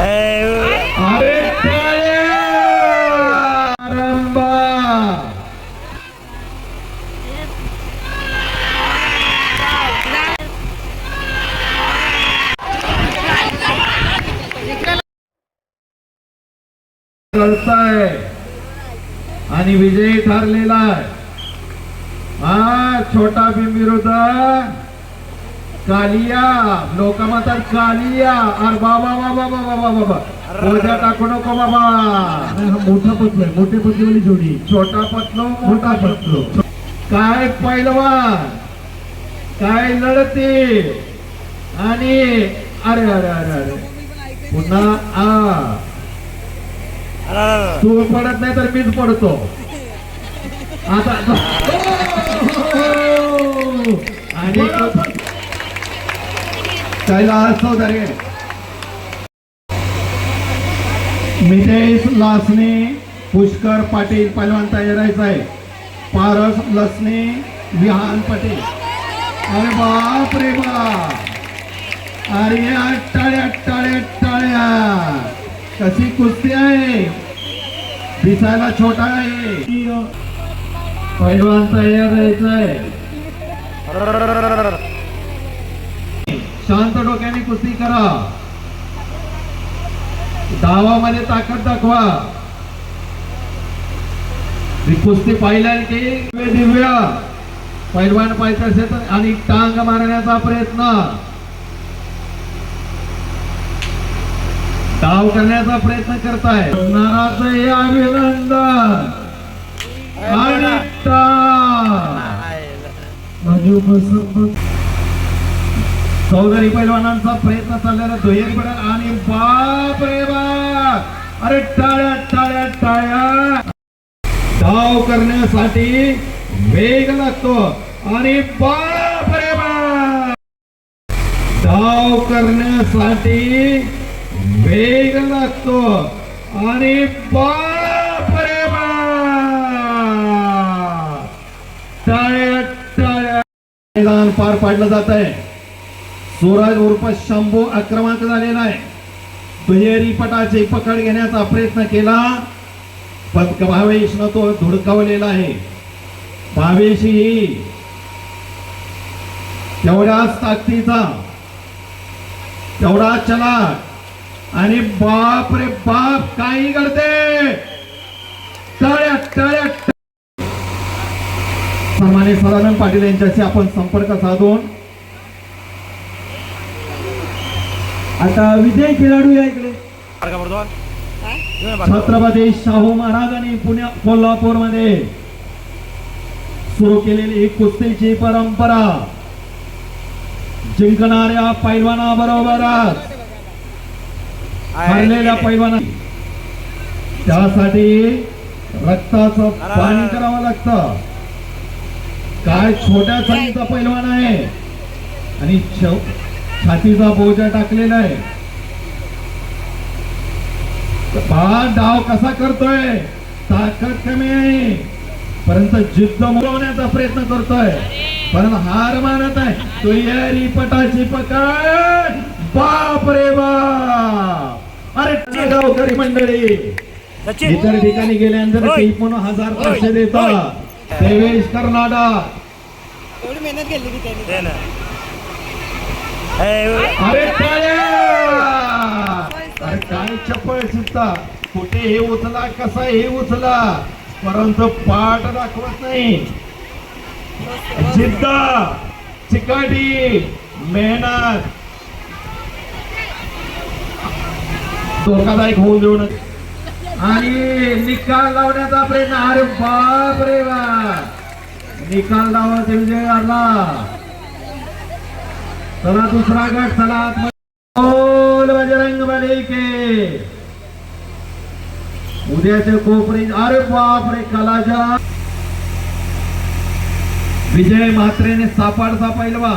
अरे आणि विजयी ठरलेला आहे. हा छोटा भीम कालिया लोक म्हणतात कालिया. अरे बाबा बाबा बाबा बाबा बाबा ओझ्या टाकू नको बाबा. हा मोठा पतलो मोठे पतलीवाली जोडी. छोटा पतलो मोठा पतलो. काय पैलवान काय लढते. आणि अरे अरे अरे अरे. पुन्हा आ. तू पडत नाही तर मीच पडतो. आता आणि कैलास चौधरी। मितेश लासने पुष्कर पाटील पहिलवान तयारायचा आहे पारस लसने विहान पाटील। अरे बाप रे बाप। अरे या टाळ्या टाळ्या टाळ्या। कशी कुस्ती आहे? दिसायला छोटा आहे पहिलवान तयार राहायचंय शांत डोक्याने कुस्ती करा. डावामध्ये ताकद दाखवा. कुस्ती पाहिल्या की दिव्य पैलवान पाहिजे असेल आणि टांग मारण्याचा प्रयत्न. डाव करण्याचा प्रयत्न करताय. नाराचं अभिनंदन. आणि चौधरी पैलवानांचा प्रयत्न चाललेला दुहेरी पडेल. आणि बाप रे बाप! अरे टाळ्या टाळ्या टाळ्या! धाव करण्यासाठी वेग लागतो. आणि बाप रे बाप! धाव करण्यासाठी वेग लागतो. आणि बाप रे बाप! टाळ्या टाळ्या! मैदान पार पाडलं जात आहे. स्वराज उर्फ शंभू आक्रमक झालेला आहे. दुहेरी पटाची पकड घेण्याचा प्रयत्न केला. पण भावेशनं तो धुडकावलेला आहे. भावेश ही तेवढ्याच ताकदीचा तेवढा चलाक आणि बाप रे बाप काही करते टाळ्या टाळ्या सामान्य सदानंद पाटील यांच्याशी आपण संपर्क साधून आता विजय खेळाडू या इकडे. छत्रपती शाहू महाराजांनी पुण्या कोल्हापूरमध्ये सुरू केलेली ही कुस्तीची परंपरा. जिंकणाऱ्या पैलवाना बरोबरच हरलेल्या पैलवाना त्यासाठी रक्ताचं पाणी करावं लागतं. काय छोट्या साईचा पैलवान आहे. आणि छातीचा बोजा टाकलेला आहे. हा डाव कसा करतोय? ताकद कमी आहे. परंतु जिद्द मुरवण्याचा प्रयत्न करतोय. पण हार मानत आहे तुयारी पटाची पकड. बाप रे बाप. अरे गावकरी मंडळी. इतर ठिकाणी गेल्यानंतर. ती म्हणून हजार पाचशे देतात. देवेश कर्नाटक. एवढी मेहनत केली की त्यांनी. अरे अरे काय चप्पल सुद्धा कुठे हे उचला कसा हे उचला परंतु पाठ दाखवत नाही जिद्द चिकाटी मेहनत धोकादायक होऊ देऊ नका आणि निकाल लावण्याचा प्रयत्न अरे बाप रे बा निकाल लावण्याचा विजय आला चला दुसरा गट चला. बोल बजरंग बली के. उद्याचे कोपरी अरे बाप रे कलाजा. विजय म्हात्रेने सापाडचा पहिलवा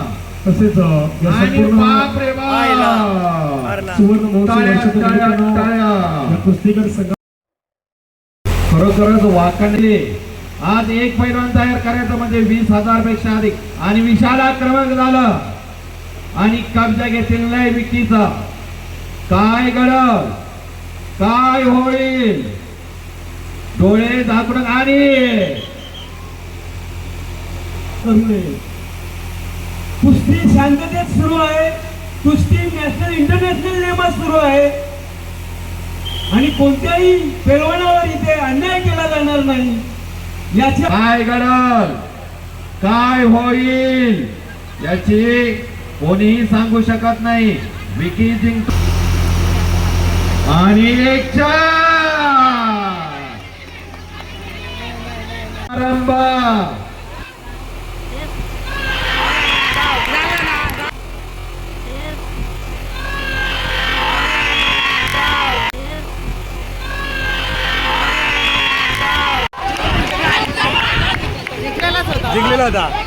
तसेच सुवर्ण महोत्सव कुस्तीगड संघ खरोखरच वाकणले. आज एक पैलवान तयार करायचं म्हणजे वीस हजारपेक्षा अधिक. आणि विशाल क्रमांक झालं. आणि कब्जा घेतलेला आहे विकीचा काय घडल काय होईल? डोळे झाकून आणि कुस्ती शांततेत सुरू आहे. कुस्ती नॅशनल इंटरनॅशनल लेवल सुरू आहे. आणि कोणत्याही पेलवणावर इथे अन्याय केला जाणार नाही. याच्या काय घडल काय होईल? याची कोणीही सांगू शकत नाही. विकी जिंक आणि एक जिंकलेला होता.